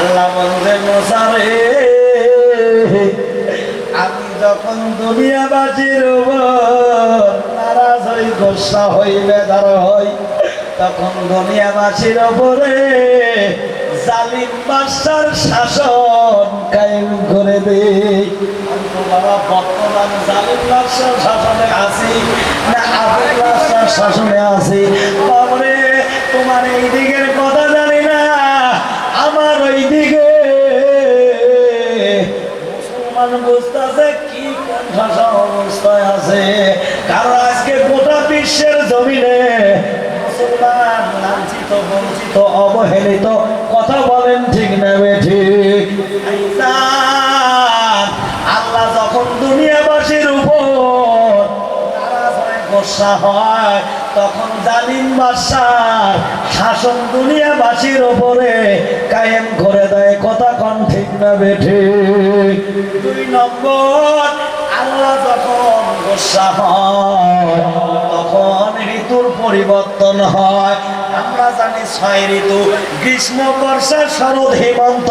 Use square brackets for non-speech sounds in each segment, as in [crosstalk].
আল্লাহ বলতে মশারে আমি যখন দুনিয়াবাসীর নারাজ হই, গোসা হই, বেদার হই, তখন দুনিয়াবাসীর উপরে জালিম বাদশার শাসন কায়েম করে তো বাবা বর্তমান জালিম বাদশার শাসনে আছি, না আবুল বাদশার শাসনে আছি। বুঝতেছে কি কণ্ঠাসা অবস্থায় আছে। কারণ আজকে গোটা বিশ্বের জমিনে মুসলমান বঞ্চিত, অবহেলিত কথা বলেন ঠিক নেবে ঠিক? আল্লাহ যখন দুনিয়াবাসীর উপর গোসা হয়, তখন জালিম বাদশার শাসন দুনিয়াবাসীর ওপরে ঠিক? বেঠে দুই নম্বর, আল্লাহ যখন গোসা হয়, তখন ঋতুর পরিবর্তন হয়। আমরা জানি ছয় ঋতু, গ্রীষ্ম, বর্ষা, শরৎ, হেমন্ত।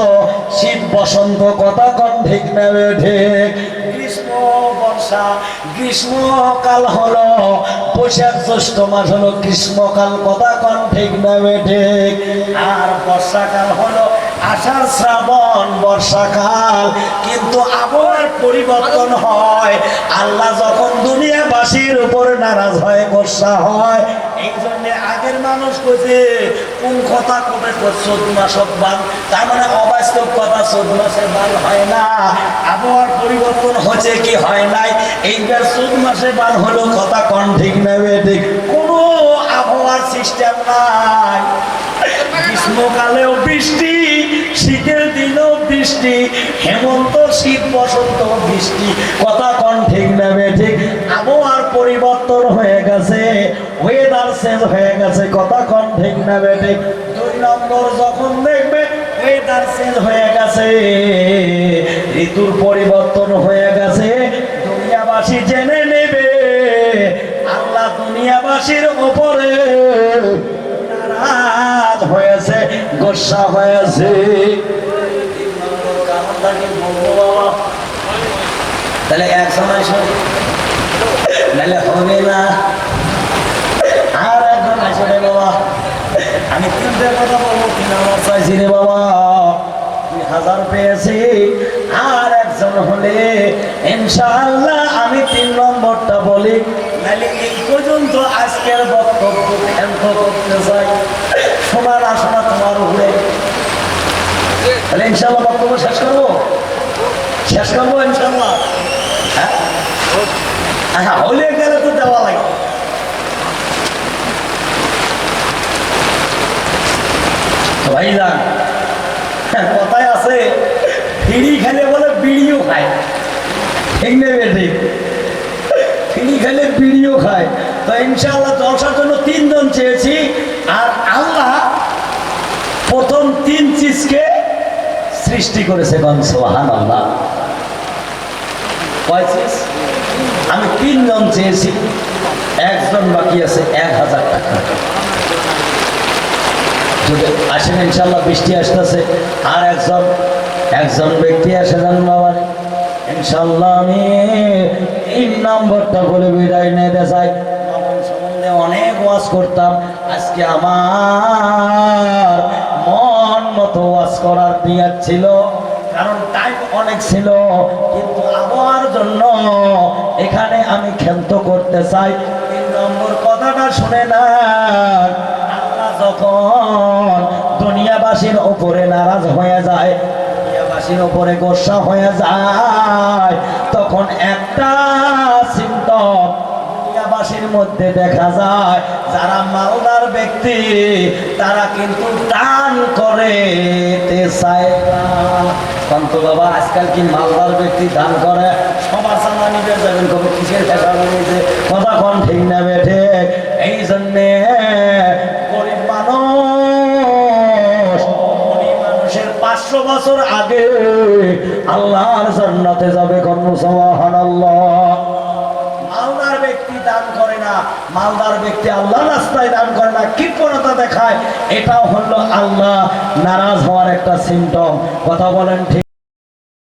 শীত, বসন্ত, কথা কন ঠিক না বেঠে গ্রীষ্ম, বর্ষা, গ্রীষ্মকাল হলো বৈশাখ, জ্যৈষ্ঠ মাস হলো গ্রীষ্মকাল, কথা কন ঠিক না ঠিক? আর বর্ষাকাল হলো আষাঢ় শ্রাবণ বর্ষাকাল কিন্তু আবহাওয়ার পরিবর্তন হয়। আল্লাহ যখন দুনিয়াবাসীর উপর নারাজ হয় বর্ষা হয় এই জন্য আগের মানুষ কইছে কোন কথা কবে চোদ্দ মাসত বান তার মানে অবাস্তব কথা চোদ্দ মাসে বান হয় না। আবহাওয়ার পরিবর্তন হচ্ছে কি হয় নাই? এইবার চোদ্দ মাসে বান হলো কথা কন ঠিক নেবে ঠিক? কোনো আবহাওয়ার সিস্টেম নাই। [laughs] গ্রীষ্মকালেও বৃষ্টি বৃষ্টি, হেমন্ত, শীত, বসন্ত, বৃষ্টি। কথা কন ঠিক নেবে ঠিক আবহাওয়ার পরিবর্তন হয়ে গেছে ওয়েদার চেঞ্জ হয়ে গেছে, কথা কন ঠিক নেবে ঠিক দুই নম্বর, যখন দেখবে ওয়েদার চেঞ্জ হয়ে গেছে, ঋতুর পরিবর্তন হয়ে গেছে, দুনিয়াবাসী জেনে নেবে, আল্লাহ দুনিয়াবাসীর নারাজ হয়েছে, গোসা হয়েছে। তাহলে এক সময় নাহলে হবে না। আর রে বাবা। আমি তিনটে কথা বলব, তিন আমার চাইছি রে বাবা। হাজার পেয়েছি। আর একজন হলে, ইনশাআল্লাহ আমি তিন নম্বরটা বলি। নাহলে এই পর্যন্ত আজকের বক্তব্য ধ্যান্ত করতে চাই। শোনার আসনা তোমার উপরে। তাহলে ইনশাআল্লাহ বক্তব্য শেষ করব? শেষ করব ইনশাআল্লাহ? হলে হ্যাঁ, খেলে বলে বিড়িও খায়। তো ইনশাআল্লাহ জলসার জন্য তিনজন চেয়েছি আর আল্লাহ প্রথম তিন চিজকে সৃষ্টি করেছে গনসোহান আল্লাহ আমি তিনজন চেয়েছি একজন বাকি আছে এক হাজার টাকা। আসেন ইনশাল্লাহ বৃষ্টি আসতেছে, আর একজন একজন ব্যক্তি আসে যান বাবার ইনশাল্লাহ আমি তিন নম্বরটা বলে বিদায় নিতে চাই। সম্বন্ধে অনেক ওয়াজ করতাম, আজকে আমার মন মতো ওয়াজ করার নিয়াত ছিল। কারণ ছিল। কিন্তু আবহাওয়ার জন্য এখানে আমি ক্ষান্ত করতে চাই। তিন নম্বর কথাটা শুনে না। আল্লাহ যখন দুনিয়াবাসীর ওপরে নারাজ হয়ে যায়, দুনিয়াবাসীর ওপরে গোসা হয়ে যায়, তখন একটা সিমটম দুনিয়াবাসীর মধ্যে দেখা যায়। যারা মালদার ব্যক্তি, তারা কিন্তু টান করে চায় না। কান্ত বাবা, আজকাল কি মালদার ব্যক্তি দান করে? সবার সামনে নিবে যাবেন কবে কিসের টাকা রয়েছে কথা কম ঠিক না বেঠে এই জন্যে গরিব মানুষ মানুষের পাঁচশো বছর আগে আল্লাহর জান্নাতে যাবে কর্মসমাহান আল্লাহ। দান করে না। মালদার ব্যক্তি আল্লাহ রাস্তায় দান করে না, কৃপণতা দেখায়। এটাও হলো আল্লাহ নারাজ হওয়ার একটা সিমটম কথা বলেন ঠিক